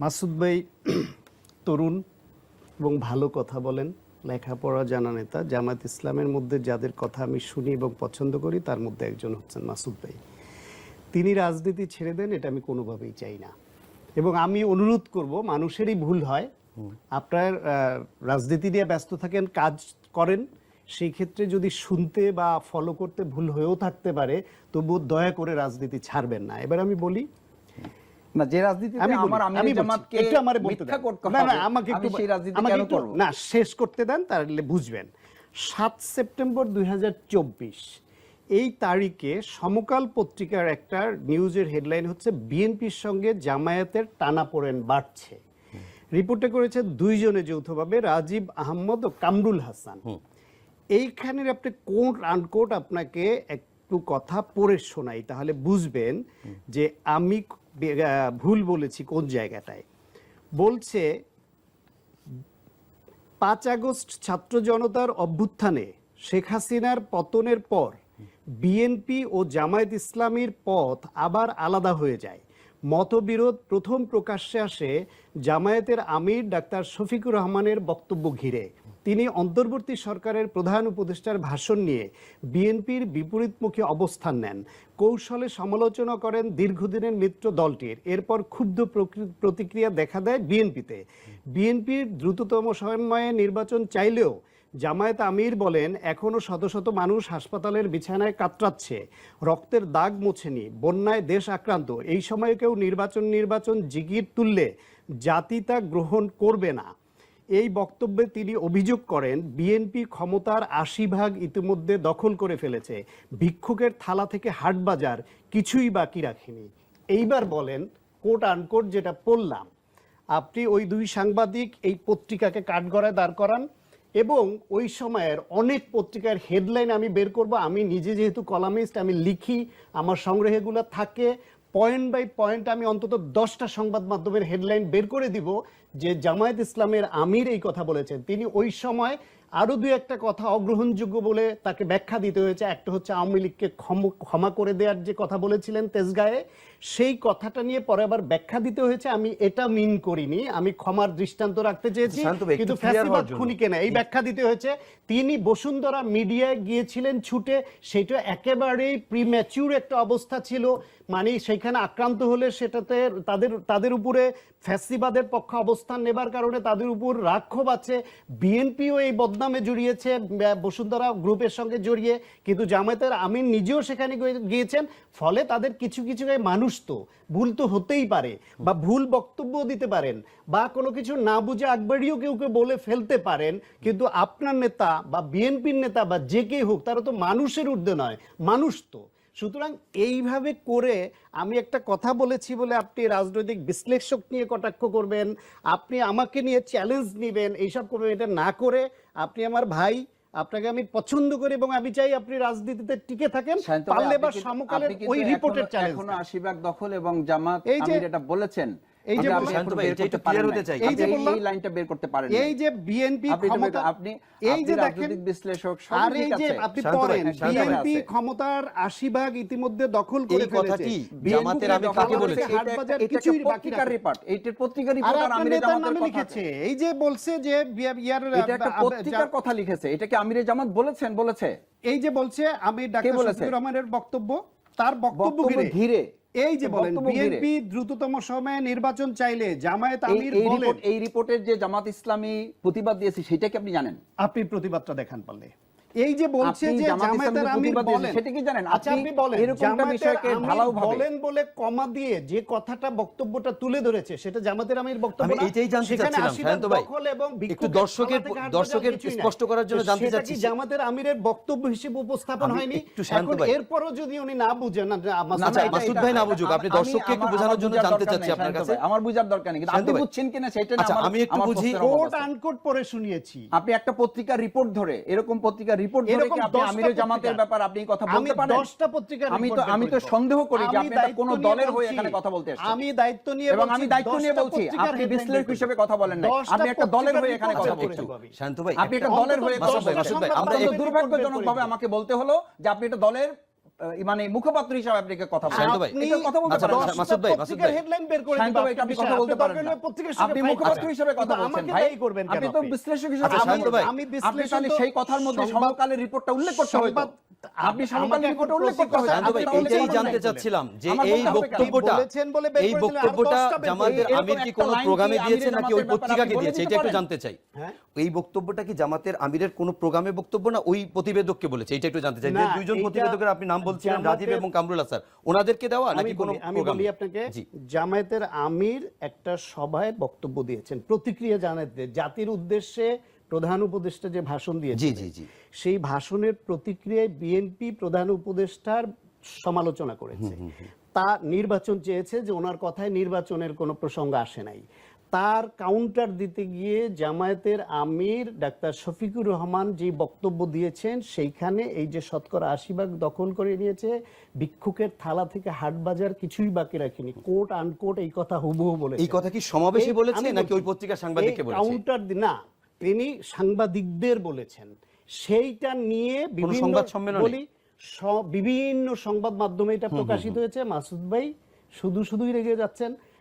মাসুদ ভাই তরুণ এবং ভালো কথা বলেন লেখাপড়া জানা নেতা জামাত ইসলামের মধ্যে যাদের কথা আমি শুনি এবং পছন্দ করি তার মধ্যে একজন হচ্ছেন মাসুদ ভাই। তিনি রাজনীতি ছেড়ে দেন এটা আমি কোনোভাবেই চাই না। এবং আমি অনুরোধ করব মানুষেরই ভুল হয়। আপনার রাজনীতি নিয়ে ব্যস্ত থাকেন কাজ করেন সেই ক্ষেত্রে যদি শুনতে বা ফলো করতে ভুল হয়েও থাকতে পারে তবু দয়া করে রাজনীতি ছাড়বেন না। এবার আমি বলি না যে রাজনীতিতে আমি আমার আমি জামাতকে একটু আমারে বলতে দেন। না, না, আমাকে একটু সেই রাজনীতি কেন করব? না শেষ করতে দেন তাহলে বুঝবেন। সাত সেপ্টেম্বর দুই এই তারিখে সমকাল পত্রিকার একটা নিউজের হেডলাইন হচ্ছে বিএনপির সঙ্গে জামায়াতের টানাপোড়েন বাড়ছে। রিপোর্টে করেছে দুইজনে যৌথভাবে রাজীব আহমদ ও কামরুল হাসান। এইখানের আপনি কোট আনকোট আপনাকে একটু কথা পড়ে শোনাই তাহলে বুঝবেন যে আমি ভুল বলেছি কোন জায়গাটায়। বলছে, পাঁচ আগস্ট ছাত্র জনতার অভ্যুত্থানে শেখ হাসিনার পতনের পর বিএনপি ও জামায়াত ইসলামীর পথ আবার আলাদা হয়ে যায়। মতবিরোধ প্রথম প্রকাশ্যে আসে জামায়াতের আমির ডাক্তার শফিকুর রহমানের বক্তব্য ঘিরে। তিনি অন্তর্বর্তী সরকারের প্রধান উপদেষ্টার ভাষণ নিয়ে বিএনপির বিপরীতমুখী অবস্থান নেন। কৌশলে সমালোচনা করেন দীর্ঘদিনের মিত্র দলটির। এরপর ক্ষুব্ধ প্রতিক্রিয়া দেখা দেয় বিএনপিতে। বিএনপির দ্রুততম সময়ে নির্বাচন চাইলেও জামায়াত আমির বলেন এখনও শত শত মানুষ হাসপাতালের বিছানায় কাতরাচ্ছে। রক্তের দাগ মোছেনি, বন্যায় দেশ আক্রান্ত। এই সময়ে কেউ নির্বাচন নির্বাচন জিগির তুললে জাতি তা গ্রহণ করবে না। এই বক্তব্যে তিনি অভিযোগ করেন, বিএনপি ক্ষমতার আশি ভাগ ইতিমধ্যে দখল করে ফেলেছে। ভিক্ষুকের থালা থেকে হাটবাজার কিছুই বাকি রাখেনি। এইবার বলেন কোট আনকোট যেটা পড়লাম, আপনি ওই দুই সাংবাদিক এই পত্রিকাকে কাঠগড়ায় দাঁড় করান এবং ওই সময়ের অনেক পত্রিকার হেডলাইন আমি বের করব। আমি নিজে যেহেতু কলামিস্ট আমি লিখি, আমার সংগ্রহগুলো থাকে পয়েন্ট বাই পয়েন্ট আমি অন্তত দশটা সংবাদ মাধ্যমের হেডলাইন বের করে দিব যে জামায়াত ইসলামের আমির এই কথা বলেছেন। তিনি ওই সময় আরও দু একটা কথা অগ্রহণযোগ্য বলে তাকে ব্যাখ্যা দিতে হয়েছে। একটা হচ্ছে আওয়ামী লীগকে ক্ষম- করে দেওয়ার যে কথা বলেছিলেন তেজগায়ে সেই কথাটা নিয়ে পরে আবার ব্যাখ্যা দিতে হয়েছে আমি এটা মিন করিনি আমি ক্ষমার দৃষ্টান্ত রাখতে চেয়েছি কিন্তু ফ্যাসিবাদ জন্য। খুনি কেনা এই ব্যাখ্যা দিতে হয়েছে তিনি বসুন্ধরা মিডিয়ায় গিয়েছিলেন ছুটে সেটা একেবারেই প্রিম্যাচিউর একটা অবস্থা ছিল মানে সেখানে আক্রান্ত হলে সেটাতে তাদের তাদের উপরে ফ্যাসিবাদের পক্ষে অবস্থান নেবার কারণে তাদের উপর রাক্ষোভ আছে বিএনপিও এই বদনামে জড়িয়েছে বসুন্ধরা গ্রুপের সঙ্গে জড়িয়ে কিন্তু জামায়াতের আমিন নিজেও সেখানে গিয়েছেন ফলে তাদের কিছু কিছু জায়গায় মানুষ তো ভুল তো হতেই পারে বা ভুল বক্তব্য দিতে পারেন বা কোনো কিছু না বুঝে আকবরিও কেউ কেউ বলে ফেলতে পারেন, কিন্তু আপনার নেতা বা বিএনপির নেতা বা যে কেই হোক, তারা তো মানুষের ঊর্ধ্বে নয়, মানুষ তো। সুতরাং এইভাবে করে আমি একটা কথা বলেছি বলে আপনি রাজনৈতিক বিশ্লেষক নিয়ে কটাক্ষ করবেন, আপনি আমাকে নিয়ে চ্যালেঞ্জ নেবেন, এইসব করবেন এটা না করে আপনি আমার ভাই আপনাকে আমি পছন্দ করি এবং আমি চাই আপনি রাজনীতিতে টিকে থাকেন পারলে বা সমকালের ওই রিপোর্টের চ্যালেঞ্জ এখনও আশি ভাগ দখল এবং জামাত আমির এটা বলেছেন। এই যে শান্ত ভাই, এটা একটু পারেন হতে চাই। এই যে এই লাইনটা বের করতে পারেন এই যে বিএনপি ক্ষমতা আপনি এই যে দেখেন বিশ্লেষক সব আর এই যে আপনি পড়েন বিএনপি ক্ষমতার আশি ভাগ ইতিমধ্যে দখল করে এই ফেলেছে। কথাটি জামাতের আমি কাকে বলেছি? এটা কিছুই বাকি রিপোর্ট এইটার পত্রিকার রিপোর্ট আর আমিরে জামাতের কথা লিখেছে। এই যে বলছে যে ইয়ার এটা একটা পত্রিকার কথা লিখেছে। এটা কি আমিরে জামাত বলেছেন? বলেছে? এই যে বলছে আমি ডাক্তার বলেছে? শফিকুর রহমানের বক্তব্য তার বক্তব্য বক্তব্য ঘিরে। ঘিরে। এই যে বলেন বিএনপি দ্রুততম সময়ে নির্বাচন চাইলে জামায়াত আমির এই বলেন রিপোর্ট এই রিপোর্টের যে জামাত ইসলামী প্রতিবাদ দিয়েছে সেটা কি আপনি জানেন? আপনি প্রতিবাদটা দেখান পারলে। এই যে বলছে যে জামায়াতের আমির বলেন সেটা কি জানেন? আচ্ছা আপনি বলেন এরকম একটা বিষয়কে ঢালাওভাবে- বলেন বলে কমা দিয়ে যে কথাটা বক্তব্যটা তুলে ধরেছে সেটা জামাতের আমির বক্তব্য আমি না? এইটাই জানতে চাচ্ছিলাম, শান্ত ভাই। একটু দর্শকের- দর্শকের। স্পষ্ট করার জন্য জানতে চাচ্ছি। জামাতের আমিরের বক্তব্য হিসেবে উপস্থাপন হয়নি এখন। এরপরও যদি উনি না বুঝেন না আচ্ছা, মাসুদ ভাই না বুঝুক, আপনি দর্শককে একটু বোঝানোর জন্য জানতে চাচ্ছি আপনার কাছে। আমার বুঝার দরকার নেই কিন্তু আপনি বুঝছেন কিনা সেটা না আচ্ছা, আমি একটু বুঝি। কোট। আনকোট পড়ে শুনিয়েছি আপনি একটা পত্রিকার রিপোর্ট ধরে এরকম পত্রিকার রিপোর্ট এরকম আপনি আমিরে জামাতের ব্যাপার আপনি কথা বলতে পারেন? দশটা পত্রিকার আমি তো আমি তো সন্দেহ করি যে আপনি এটা দায়িত্ব দলের হয়ে এখানে কথা বলতে এসেছেন। আমি দায়িত্ব নিয়ে এবং আমি দায়িত্ব নিয়ে বলছি আপনি বিশ্লেষক হিসেবে কথা বলেন না আপনি একটা দলের হয়ে এখানে কথা বলছেন। শান্ত ভাই আপনি একটা দলের হয়ে কথা বলছেন। মাসুদ ভাই, আমরা আপনার একটু- মানে মুখপাত্র হিসাবে আপনাকে আচ্ছা, কথা বলতে কথা বলতে পারেন। মাসুদ ভাই মাসুদ ভাই। হেডলাইন বের করে দিতে পারেন আপনি কথা বলতে পারেন আপনি মুখপাত্র আচ্ছা, হিসাবে কথা বলছেন ভাই। আমাকে করবেন কেন আপনি তো বিশ্লেষক হিসাবে আমি বিশ্লেষণ সেই কথার মধ্যে সমকালের রিপোর্টটা উল্লেখ করতে হবে আপনি সমকালের রিপোর্ট উল্লেখ করতে হবে। এইটাই জানতে চাচ্ছিলাম যে এই বক্তব্যটা এই বক্তব্যটা জামাতের আমির কি কোনো প্রোগ্রামে দিয়েছে নাকি ওই পত্রিকাকে দিয়েছে? এটা একটু জানতে চাই। হ্যাঁ। এই বক্তব্যটা কি জামাতের আমিরের কোনো প্রোগ্রামে বক্তব্য না? ওই প্রতিবেদককে বলেছে এটা একটু জানতে চাই দুইজন প্রতিবেদকের আপনি নাম বলছিলেন রাজীব এবং কামরুল আসার ওনাদেরকে দেওয়া নাকি কোনো আমি বলি আপনাকে জামায়াতের আমির একটা সভায় বক্তব্য দিয়েছেন প্রতিক্রিয়া জানাতে জাতির উদ্দেশ্যে প্রধান উপদেষ্টা যে ভাষণ দিয়েছে সেই ভাষণের প্রতিক্রিয়ায় বিএনপি প্রধান উপদেষ্টার সমালোচনা করেছে। তা নির্বাচন চেয়েছে যে ওনার কথায় নির্বাচনের কোনো প্রসঙ্গ আসে নাই। তার কাউন্টার দিতে গিয়ে জামায়াতের আমির ডাক্তার শফিকুর রহমান যে বক্তব্য দিয়েছেন সেইখানে এই যে শতকরা আশি ভাগ দখল করে নিয়েছে ভিক্ষুকের থালা থেকে হাট বাজার কিছুই বাকি রাখিনি। কোর্ট আনকোর্ট এই কথা হুবহু বলে এই কথা কি সমাবেশে বলেছে নাকি ওই পত্রিকা সাংবাদিককে বলেছে? কাউন্টার না তিনি সাংবাদিকদের বলেছেন। সেইটা নিয়ে বিভিন্ন সংবাদ সম্মেলনে? বলি বিভিন্ন সংবাদ মাধ্যমে এটা প্রকাশিত হয়েছে। মাসুদ ভাই শুধু শুধুই রেগে যাচ্ছেন।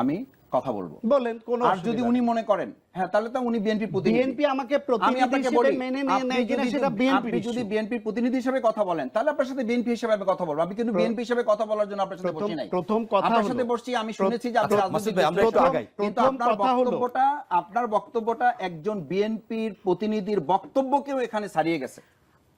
আমি কথা বলব। বলেন কোন আর যদি উনি মনে করেন হ্যাঁ তাহলে তো উনি বিএনপি প্রতিনিধি। বিএনপি আমাকে প্রতিনিধি আমি হিসেবে মেনে নেয় কিনা সেটা বিএনপি আপনি যদি বিএনপির প্রতিনিধি হিসেবে কথা বলেন তাহলে আপনার সাথে বিএনপি হিসেবে আমি কথা বলব। আমি কিন্তু বিএনপি হিসেবে কথা বলার জন্য আপনার সাথে বসি নাই। প্রথম কথা আপনার সাথে বসছি আমি শুনেছি যে আপনি আচ্ছা, রাজনীতি কিন্তু আপনার বক্তব্যটা আপনার বক্তব্যটা একজন বিএনপির প্রতিনিধির বক্তব্যকেও এখানে ছাড়িয়ে গেছে।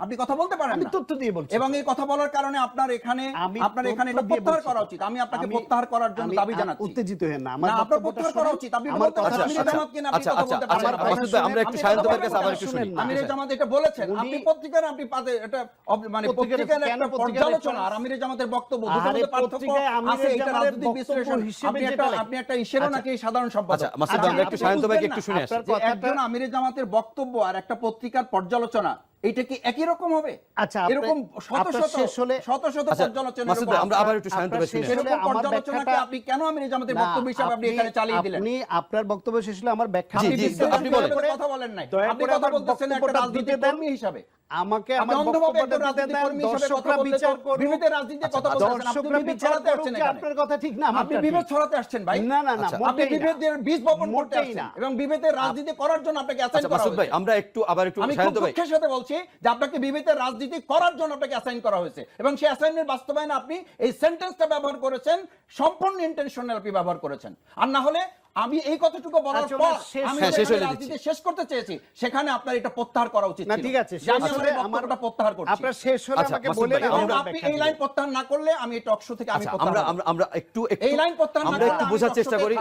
আপনি কথা বলতে পারেন আমি তথ্য দিয়ে বলছি। এবং এই কথা বলার কারণে আপনার এখানে আপনার এখানে এটা প্রত্যাহার করা উচিত। আমি আপনাকে প্রত্যাহার করার জন্য দাবি জানাচ্ছি। উত্তেজিত হেন না আমার আপনার প্রত্যাহার করা উচিত। আপনি বলতে পারেন আমি জামাত কিনা আপনি আচ্ছা, আচ্ছা, কথা বলতে আচ্ছা, পারেন আমরা একটু সায়ন্ত ভাইয়ের কাছে আবার একটু শুনি আমির জামাত এটা বলেছেন। আপনি পত্রিকার আপনি পাতে এটা মানে পত্রিকার কেন পর্যালোচনা আর আমির জামাতের বক্তব্য দুটো মধ্যে পার্থক্য আছে এটা রাজনৈতিক বিশ্লেষণ। আপনি এটা আপনি একটা ইশেরও নাকি সাধারণ সম্পাদক। আচ্ছা মাসুদ ভাই একটু সায়ন্ত ভাইকে একটু শুনে আসি একজন আমির জামাতের বক্তব্য আর একটা পত্রিকার পর্যালোচনা এটা কি একই রকম হবে? আচ্ছা এরকম শত শত শেষ হলে শত শত আচ্ছা, পর্যালোচনা মাসুদ আমরা আবার একটু আপনি কেন আমি নিজামতের বক্তব্য হিসাবে আপনি এখানে চালিয়ে দিলেন? আপনি আপনার বক্তব্য শেষ হলে আমার ব্যাখ্যা আপনি বলেন। কথা বলেন নাই। আপনি কথা বলতেছেন একটা কর্মী হিসাবে। আমাকে আপনি আচ্ছা, রাজনীতি করার জন্য আপনাকে অ্যাসাইন করা হয়েছে। আমরা একটু আবার একটু বলছি যে আপনাকে রাজনীতি করার জন্য আপনাকে হয়েছে এবং সেই অ্যাসাইনমেন্ট বাস্তবায়নে আপনি এই সেন্টেন্সটা ব্যবহার করেছেন সম্পূর্ণ ইন্টেনশনে আপনি ব্যবহার করেছেন। আর না হলে আমি এই কথাটুকু বলার পর আমি রাজনীতি শেষ করতে চেয়েছি সেখানে আপনার এটা প্রত্যাহার করা উচিত ঠিক আছে আসলে প্রত্যাহার করছি। আপনার শেষ হলে আচ্ছা, আমাকে আপনি এই লাইন প্রত্যাহার না করলে আমি এই টক শো থেকে আমি আচ্ছা, আমরা আমরা একটু এই লাইন প্রত্যাহার আমরা একটু বোঝার চেষ্টা করি।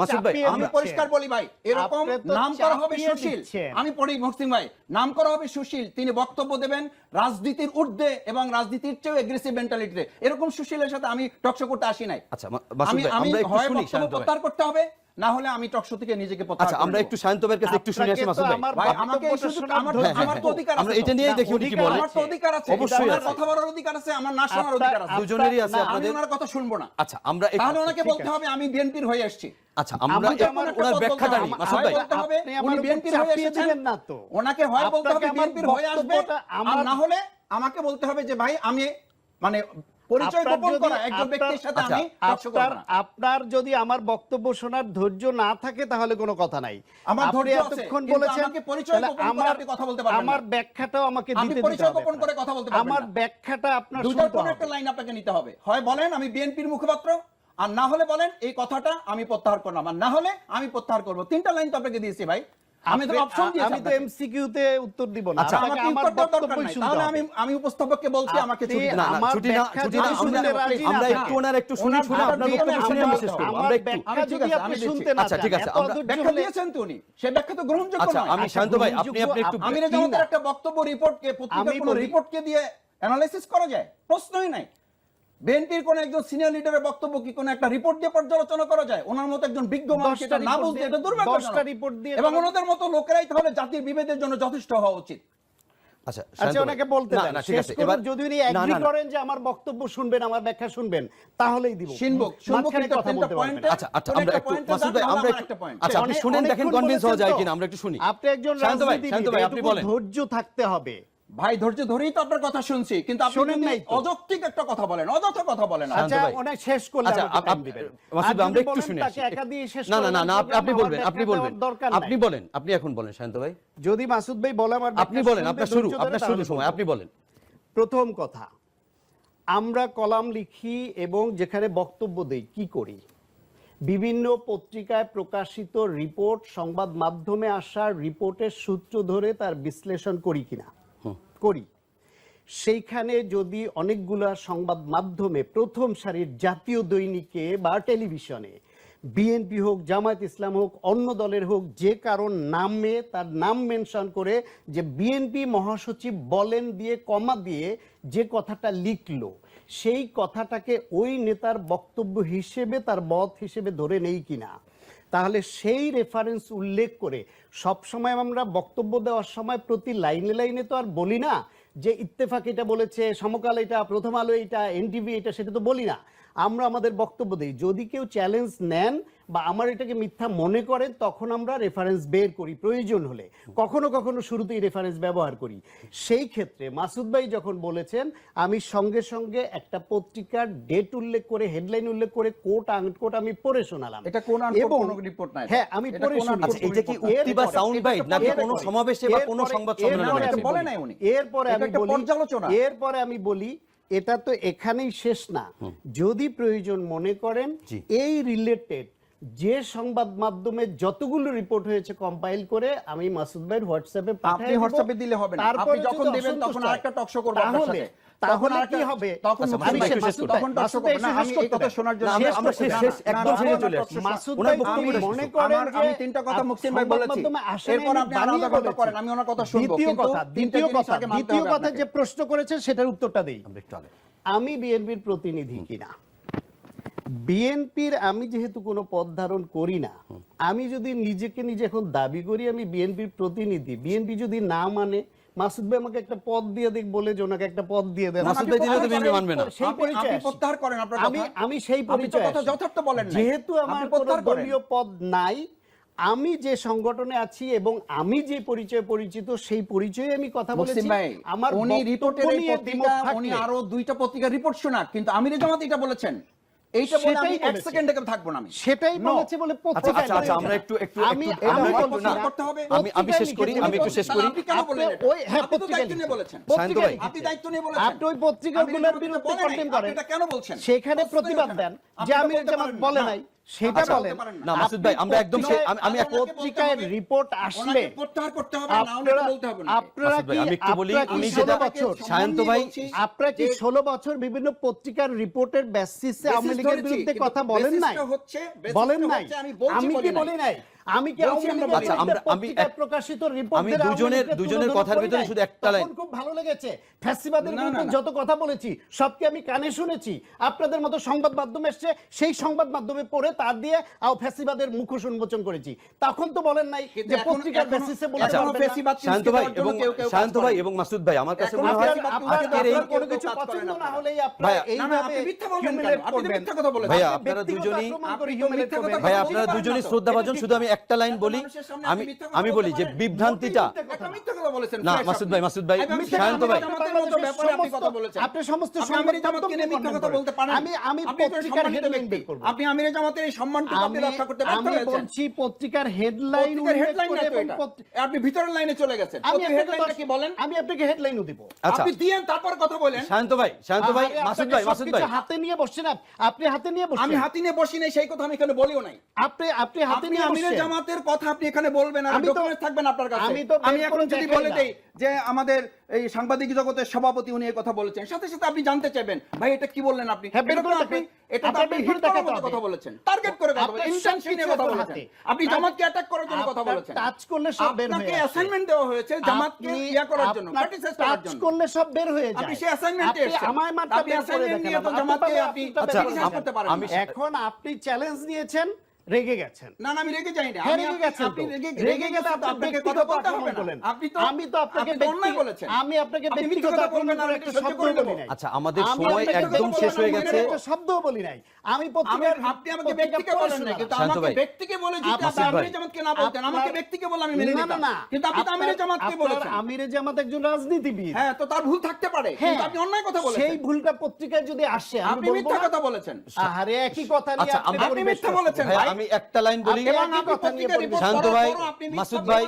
মাসুদ ভাই আমি পরিষ্কার বলি ভাই এরকম নাম করা হবে সুশীল। আমি পড়ি ভাই নাম করা হবে সুশীল তিনি বক্তব্য দেবেন রাজনীতির ঊর্ধ্বে এবং রাজনীতির চেয়ে এগ্রেসিভ মেন্টালিটিতে এরকম সুশীলের সাথে আমি টক শো করতে আসি নাই। আচ্ছা আমি প্রত্যাহার করতে হবে। না হলে আমি টকশো থেকে নিজেকে আচ্ছা আমরা একটু শান্ত ভাইয়ের কাছে একটু শুনে আসি মাসুদ ভাই। আমাকে এই আমার আমার তো অধিকার আমরা এটা নিয়েই দেখি উনি কি বলে। আমার তো অধিকার আছে। অবশ্যই আমার কথা বলার অধিকার আছে আমার না শোনার অধিকার আছে। দুজনেরই আছে আপনাদের আমি ওনার কথা শুনব না। আচ্ছা আমরা তাহলে ওনাকে বলতে হবে আমি বিএনপির হয়ে আসছি। আচ্ছা আমরা আমার ওনার ব্যাখ্যা জানি মাসুদ ভাই। উনি বিএনপির হয়ে এসেছিলেন না তো। ওনাকে হয় বলতে হবে বিএনপির হয়ে আসবে। আর না হলে আমাকে বলতে হবে যে ভাই আমি মানে আচ্ছা, আমি আপনার যদি আমার বক্তব্য শোনার ধৈর্য না থাকে তাহলে কোনো কথা নাই। আমার ব্যাখ্যাটাও আমাকে পরিচয় করে কথা বলতে আমার ব্যাখ্যাটা আপনার একটা লাইন আপনাকে নিতে হবে। হয় বলেন আমি বিএনপির মুখপাত্র আর না হলে বলেন এই কথাটা আমি প্রত্যাহার করলাম আর না হলে আমি প্রত্যাহার করব। তিনটা লাইন তো আপনাকে দিয়েছি ভাই। আমি তো অপশন দিয়েছি বক্তব্য শান্ত ভাই আপনি একটা বক্তব্য রিপোর্টকে পত্রিকার রিপোর্টকে দিয়ে করা যায়। প্রশ্নই নাই। বিএনপির কোন একজন সিনিয়র লিডারের বক্তব্য কি কোন একটা রিপোর্ট দিয়ে পর্যালোচনা করা যায়? ওনার মতো একজন বিজ্ঞ মানুষ এটা না বুঝতে এটা দুর্ভাগ্যজনক। দশটা report দিয়ে এবং ওনাদের মতো লোকেরাই তাহলে জাতির বিভেদের জন্য যথেষ্ট হওয়া উচিত। আচ্ছা আচ্ছা ওনাকে বলতে দেন। শেষ করুন, এবার যদি উনি এগ্রি। করেন যে আমার বক্তব্য শুনবেন আমার ব্যাখ্যা শুনবেন তাহলেই দিব। শুনব, শুনব কিন্তু কথা বলতে point আচ্ছা আচ্ছা আমরা একটু মাসুদ ভাই আমরা একটু আচ্ছা আপনি শুনেন দেখেন কনভিন্স হওয়া যায় কিনা আমরা একটু শুনি। আপনি একজন রাজনীতিবিদ, আপনি বলেন। ধৈর্য থাকতে হবে। ভাই ধৈর্য ধরেই তো আপনার কথা শুনছি কিন্তু আপনি শোনেন নাই অযৌক্তিক একটা কথা বলেন অযথা কথা বলেন আচ্ছা অনেক শেষ করলে আচ্ছা। মাসুদ আমরা একটু শুনে আসি। একা দিয়ে শেষ না না না না আপনি বলবেন আপনি বলবেন। আপনি বলেন আপনি এখন বলেন শান্ত ভাই। যদি মাসুদ ভাই বলে আমার আপনি বলেন আপনার শুরু আপনার শুরু সময় আপনি বলেন। প্রথম কথা আমরা কলাম লিখি এবং যেখানে বক্তব্য দেই কি করি? বিভিন্ন পত্রিকায় প্রকাশিত রিপোর্ট সংবাদ মাধ্যমে আসা রিপোর্টের সূত্র ধরে তার বিশ্লেষণ করি কিনা? করি। সেইখানে যদি অনেকগুলা সংবাদ মাধ্যমে প্রথম সারির জাতীয় দৈনিকে বা টেলিভিশনে, বিএনপি হোক, জামায়াত ইসলাম হোক, অন্য দলের হোক, যে কারণ নামে, তার নাম মেনশন করে যে বিএনপি মহাসচিব বলেন দিয়ে কমা দিয়ে যে কথাটা লিখল, সেই কথাটাকে ওই নেতার বক্তব্য হিসেবে, তার মত হিসেবে ধরে নেই কিনা? তাহলে সেই রেফারেন্স উল্লেখ করে সব সময় আমরা বক্তব্য দেওয়ার সময় প্রতি লাইনে লাইনে তো আর বলি না যে ইত্তেফাক এটা বলেছে, সমকাল এটা, প্রথম আলো এটা, এনটিভি এটা, সেটা তো বলি না। আমরা আমাদের বক্তব্য দিই। যদি কেউ চ্যালেঞ্জ নেন বা আমার এটাকে মিথ্যা মনে করেন তখন আমরা রেফারেন্স বের করি প্রয়োজন হলে। কখনো কখনো শুরুতেই রেফারেন্স ব্যবহার করি। সেই ক্ষেত্রে মাসুদ ভাই যখন বলেছেন আমি সঙ্গে সঙ্গে একটা পত্রিকার ডেট উল্লেখ করে হেডলাইন উল্লেখ করে কোট আনকোট আমি পড়ে শোনালাম। এটা কোন এবং কোনো report না হ্যাঁ আমি পড়ে কোন শুনি আচ্ছা, এটা কি উক্তি বা sound bite নাকি কোনো সমাবেশে বা কোনো সংবাদ সম্মেলনে? এটা বলে নাই উনি। এরপরে এটা আমি একটা বলি পর্যালোচনা। এরপরে আমি বলি এটা তো এখানেই শেষ না। যদি প্রয়োজন মনে করেন এই রিলেটেড যে সংবাদ মাধ্যমে যতগুলো রিপোর্ট হয়েছে কম্পাইল করে আমি মাসুদ ভাইয়ের হোয়াটসঅ্যাপে আপনি হোয়াটসঅ্যাপে দিলে হবে না। আপনি যখন দেবেন তখন আরেকটা টক শো করব আপনার সাথে। তাহলে আরেকটা- কি হবে? তখন। তখন টক শো করব না আমি এই কথা শোনার জন্য আমরা- শেষ- শেষ, একদম শেষে চলে আসছি। মাসুদ ভাই শেষ মনে করুন। আমি তিনটা কথা মুকসিন ভাই বলেছি। এরপর আপনি আলাদা কথা করেন, আমি ওনার কথা শুনব, দ্বিতীয় কথা দ্বিতীয় কথা দ্বিতীয় কথা যে প্রশ্ন করেছে সেটার উত্তরটা দেই। আমি বিএনপির প্রতিনিধি কিনা? বিএনপির আমি যেহেতু কোনো পদ ধারণ করি না আমি যদি নিজেকে নিজে এখন দাবি করি আমি বিএনপির প্রতিনিধি। বিএনপি যদি না মানে মাসুদ ভাই আমাকে একটা পদ দিয়ে দেখ বলে যে ওনাকে একটা পদ দিয়ে দেন। মাসুদ ভাই দিলে তো বিএনপি মানবে না। সেই পরিচয় আপনি প্রত্যাহার করেন আপনার আমি আমি সেই পরিচয় কথা যথার্থ বলেন নাই। যেহেতু আমার প্রত্যাহার দলীয় পদ নাই আমি যে সংগঠনে আছি এবং আমি যে পরিচয় পরিচিত সেই পরিচয়ে আমি কথা বলেছি। আমার উনি রিপোর্টের এই পত্রিকা উনি আরও দুইটা পত্রিকার রিপোর্ট শোনাক কিন্তু আমির জামাত এটা বলেছেন। এইটা বলে আমি সেটাই এক বলেছে। থাকব না আমি সেটাই. বলেছে বলে আচ্ছা আচ্ছা আচ্ছা আমরা একটু একটু আমি একটু- আমরা একটু না। করতে হবে। আমি আমি শেষ করি আমি একটু শেষ করি আপনি কেন বললেন ওই হ্যাঁ আপনি তো দায়িত্ব নিয়ে বলেছেন। শান্ত ভাই। আপনি দায়িত্ব নিয়ে বলেছেন আপনি ওই পত্রিকাগুলোর বিরুদ্ধে। কন্ডেম করেন এটা কেন বলছেন সেখানে প্রতিবাদ দেন যে আমি আমির জামাত বলে নাই সেটা আচ্ছা, বলেন। না, মাসুদ ভাই, আমরা একদম আমি- আমি এক- পত্রিকায় রিপোর্ট আসলে প্রত্যাহার করতে হবে না বলতে হবে না আপনারা কি আমি একটু বলি, উনি যেটা- বছর সায়ন্ত ভাই, আপনারা কি ষোলো বছর বিভিন্ন পত্রিকার রিপোর্টের বেসিসে আওয়ামী লীগের বিরুদ্ধে কথা বলেন নাই। বলেন নাই। আমি আমি কি বলি নাই? আমি কি আওয়ামী লীগের বলি নাই। বিরুদ্ধে আচ্ছা, আমরা- আমি এক- প্রকাশিত রিপোর্ট আমি দুজনের- দুজনের কথার ভিতরে শুধু একটা লাইন- খুব ভালো লেগেছে। ফ্যাসিবাদের বিরুদ্ধে যত কথা বলেছি সবকে আমি কানে শুনেছি? আপনাদের মতো সংবাদ মাধ্যম এসছে সেই সংবাদ মাধ্যমে পড়ে তার দিয়ে আও ফ্যাসিবাদের মুখোশ উন্মোচন করেছি। তখন তো বলেন নাই যে পত্রিকার বেসিসে এখনও ফ্যাসিবাদ শান্ত ভাই এবং শান্ত ভাই এবং মাসুদ ভাই আমার কাছে মনে হয় আজকের এই কোনো কিছু পছন্দ না হলেই আপনারা এইভাবে মিথ্যা বলবেন আপনি মিথ্যা কথা বলেছেন। ভাইয়া, আপনি আপনারা দুজনই-। ভাই আপনারা দুজনই। শ্রদ্ধাভাজন শুধু আমি একটা লাইন বলি আমি আমি বলি যে বিভ্রান্তিটা না, মাসুদ ভাই, মাসুদ ভাই, শান্ত ভাই। আমাদের মতো ব্যাপারে আপনি কথা বলেছেন। আপনি সমস্ত মাধ্যমকে নিয়ে মিথ্যা কথা বলতে পারেন। আমি আমি পত্রিকার হেডলাইন। বের করব। আপনি আমিরের জামাতের এই সম্মানটুকু আপনি রক্ষা করতে ব্যর্থ আমি বলছি পত্রিকার হেডলাইন পত্রিকার হেডলাইন না তো এটা। আপনি ভিতরের লাইনে চলে গেছেন। আমি হেডলাইনটা কি বলেন? আমি আপনাকে হেডলাইনও দিব। আচ্ছা। আপনি দিয়েন তারপর কথা বলেন। শান্ত ভাই শান্ত ভাই মাসুদ ভাই মাসুদ ভাই। হাতে নিয়ে বসছেন আপ- আপনি হাতে নিয়ে বসছেন। আমি হাতি নিয়ে বসি নাই সেই কথা আমি এখানে বলিও নাই। আপনি আপনি হাতে নিয়ে বসছেন জামাতের কথা আপনি এখানে বলবেন আর আমি তো- ডকুমেন্ট থাকবেন আপনার কাছে। আমি তো আমি এখন যদি বলে দেই যে আমাদের এই সাংবাদিক জগতের সভাপতি উনি এই কথা বলেছেন সাথে সাথে আপনি জানতে চাইবেন ভাই এটা কি বললেন আপনি? হ্যাঁ, এটা তো আপনি এটা তো আপনি বের করে হিট করার মতো কথা বলেছেন। টার্গেট করে কথা বলেছেন ইন্টেনশনে কথা বলেছেন। আপনি জামাতকে অ্যাটাক করার জন্য কথা বলেছেন। টাচ করলে সব বের হয়ে আপনাকে অ্যাসাইনমেন্ট দেওয়া হয়েছে জামাতকে ইয়া করার জন্য criticize করার টাচ করলে সব বের হয়ে যায়। আপনি সেই আপনি এসেছেন। আমায় মাত্রা আপনি বের করে assignment নিয়ে তো জামাতকে আপনি আচ্ছা, করতে পারেন। আমি এখন আপনি চ্যালেঞ্জ নিয়েছেন। রেগে গেছেন। না না আমি রেগে যাই না হ্যাঁ, আমি রেগে গেছেন আপনি রেগে রেগে গেলে আপনাকে কথা বলতে হবে না। আপনি তো আমি তো আপনাকে আপনি অন্যায় বলেছেন। আমি আপনাকে ব্যক্তিগত কথা আক্রমণ করে একটা শব্দ বলি নাই। আচ্ছা, আমাদের সময় একদম শেষ হয়ে গেছে। একটা শব্দও বলি নাই। আমি পত্রিকার আপনি আমাকে ব্যক্তিকে বলেন না কিন্তু আমাকে ব্যক্তিকে বলে দিতে আপনি। আমিরে জামাতকে না বলতেন আমাকে ব্যক্তিকে বলে আমি মেনে নিতাম। না। কিন্তু আপনি তো আমিরে জামাতকে বলেছেন। আমিরে জামাত একজন রাজনীতিবিদ। হ্যাঁ তো তার ভুল থাকতে পারে কিন্তু আপনি অন্যায় কথা সেই বলেছেন। ভুলটা পত্রিকায় যদি আসে আমি আপনি মিথ্যা কথা বলেছেন। আহারে একই কথা নিয়ে আপনি মিথ্যা বলেছেন। আমি একটা লাইন বলি। শান্ত ভাই, মাসুদ ভাই,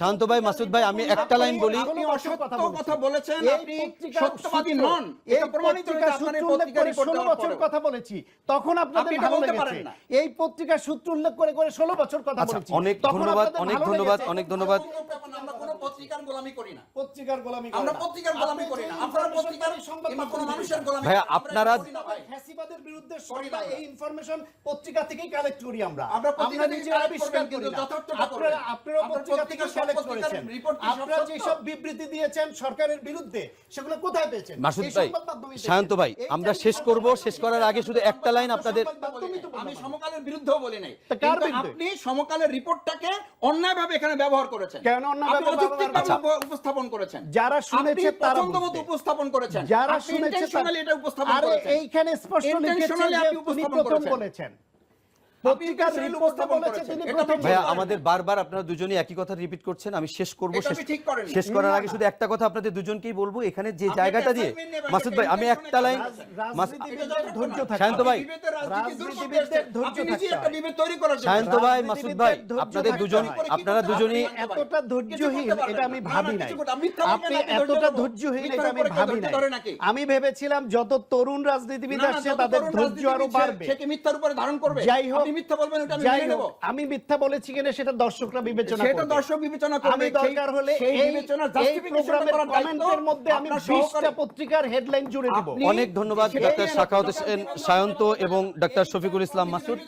শান্ত ভাই মাসুদ ভাই আমি একটা লাইন বলি। অসত্য কথা বলেছেন আপনি সত্যবাদী নন। এটা প্রমাণিত হয়েছে আপনার এই পত্রিকা রিপোর্ট 16 বছর কথা বলেছি। তখন আপনাদের আপনি ভালো লেগেছে। এই পত্রিকার সূত্র উল্লেখ করে করে 16 বছর কথা আচ্ছা বলেছি। অনেক ধন্যবাদ অনেক ধন্যবাদ অনেক ধন্যবাদ। পত্রিকার গোলামি করি না। পত্রিকার গোলামি আমরা পত্রিকার গোলামি করি না। আপনারা পত্রিকার কিংবা কোনো মানুষের গোলামি ভাইয়া, করি না। আমরা আপনারা- এটা করি না ভাই। ফ্যাসিবাদের বিরুদ্ধে সরকার এই ইনফরমেশন পত্রিকা থেকেই কালেক্ট করি আমরা। আমরা পত্রিকা থেকে আবিষ্কার করি না। আপনারা আপনারা পত্রিকা থেকে কালেক্ট করেছেন। report কি সব আপনারা যে সব বিবৃতি দিয়েছেন সরকারের বিরুদ্ধে সেগুলো কোথায় পেয়েছেন? মাসুদ ভাই সংবাদ মাধ্যমেই পেয়েছেন। শান্ত ভাই আমরা শেষ করব শেষ করার আগে শুধু একটা লাইন আপনাদের আমি সমকালের বিরুদ্ধেও বলি নাই। বিরুদ্ধে? আপনি সমকালের রিপোর্টটাকে অন্যায়ভাবে এখানে ব্যবহার করেছেন। কেন অন্যায়ভাবে উপস্থাপন করেছেন। যারা শুনেছে তারা। উপস্থাপন করেছেন। যারা শুনেছে এটা উপস্থাপন করেছেন। এইখানে স্পষ্ট লিখেছেন আপনি প্রথম বলেছেন। আমাদের বারবার আপনারা দুজনেই একই কথা রিপিট করছেন আমি শেষ করব শেষ আপনি ঠিক করেননি। শেষ করার আগে শুধু একটা কথা আপনাদের দুজনকেই বলব এখানে যে জায়গাটা দিয়ে মাসুদ ভাই আমি একটা লাইন করেন। মাস- রাজনীতিবিদদের ধৈর্য থাকে শান্ত ভাই। বিবেকের রাজনীতি দূর করতে রাজনীতিবিদদের আসছেন। ধৈর্য আপনি নিজেই থাকতে একটা। বিভেদ তৈরি করার জন্য। শান্ত ভাই মাসুদ ভাই আপনাদের থাকতে দুজনই আপনারা দুজনই এতটা ধৈর্যহীন এটা আমি ভাবি নাই। আপনি এতটা ধৈর্যহীন এটা আমি ভাবি নাই। আমি ভেবেছিলাম যত তরুণ রাজনীতিবিদ আসছে তাদের ধৈর্য আরও বাড়বে। সে কি মিথ্যার উপরে ধারণ করবে যাই হোক আপনি মিথ্যা বলবেন ওটা আমি মেনে নেব। আমি মিথ্যা বলেছি কিনা সেটা দর্শকরা বিবেচনা সেটা দর্শক বিবেচনা করবে আমি দরকার হলে এই বিবেচনার এই করার কমেন্টের মধ্যে আমি আপনার 20টা পত্রিকার হেডলাইন জুড়ে দেব। অনেক ধন্যবাদ ডাক্তার বলছি। সায়ন্ত এবং ডাক্তার শফিকুল ইসলাম মাসুদ।